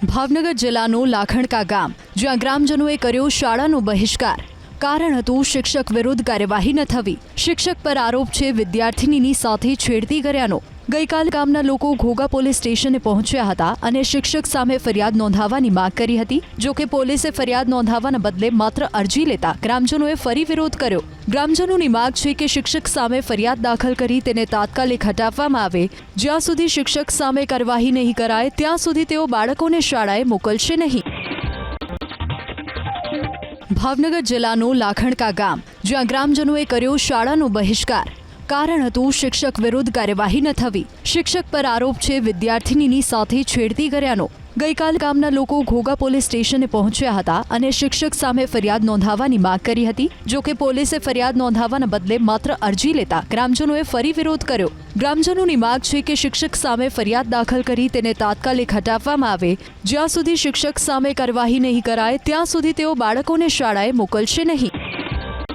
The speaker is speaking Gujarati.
ભાવનગર જિલ્લાનું લાખણકા ગામ જ્યાં ગ્રામજનોએ કર્યો શાળાનો બહિષ્કાર. કારણ હતું શિક્ષક વિરુદ્ધ કાર્યવાહી ન થવી. શિક્ષક પર આરોપ છે વિદ્યાર્થિનીની સાથે છેડતી કર્યાનો. ગઈકાલે ગામના લોકો ઘોઘા પોલીસ સ્ટેશને પહોંચ્યા હતા અને શિક્ષક સામે ફરિયાદ નોંધાવવાની માંગ કરી હતી. જો કે પોલીસે ફરિયાદ નોંધાવવાના બદલે માત્ર અરજી લેતા ગ્રામજનોએ ફરી વિરોધ કર્યો. ગ્રામજનોની માંગ છે કે શિક્ષક સામે ફરિયાદ દાખલ કરી તેને તાત્કાલિક હટાવવામાં આવે. જ્યાં સુધી શિક્ષક સામે કાર્યવાહી નહીં કરાય, ત્યાં સુધી તેઓ બાળકોને શાળાએ મોકલશે નહીં. ભાવનગર જિલ્લાનું લાખણકા ગામ, જ્યાં ગ્રામજનોએ કર્યો શાળાનો બહિષ્કાર. કારણ હતું શિક્ષક વિરુદ્ધ કાર્યવાહી ન થવી. શિક્ષક પર આરોપ છે વિદ્યાર્થિનીની સાથે છેડતી કર્યાનો ગઈકાલે ગામના લોકો ઘોઘા પોલીસ સ્ટેશને પહોંચ્યા હતા અને શિક્ષક સામે ફરિયાદ નોંધાવવાની માંગ કરી હતી. જો કે પોલીસે ફરિયાદ નોંધાવવાના બદલે માત્ર અરજી લેતા ગ્રામજનોએ ફરી વિરોધ કર્યો. ગ્રામજનોની માંગ છે કે શિક્ષક સામે ફરિયાદ દાખલ કરી તેને તાત્કાલિક હટાવવામાં આવે. જ્યાં સુધી શિક્ષક સામે કાર્યવાહી નહીં કરાય, ત્યાં સુધી તેઓ બાળકોને શાળાએ મોકલશે નહીં.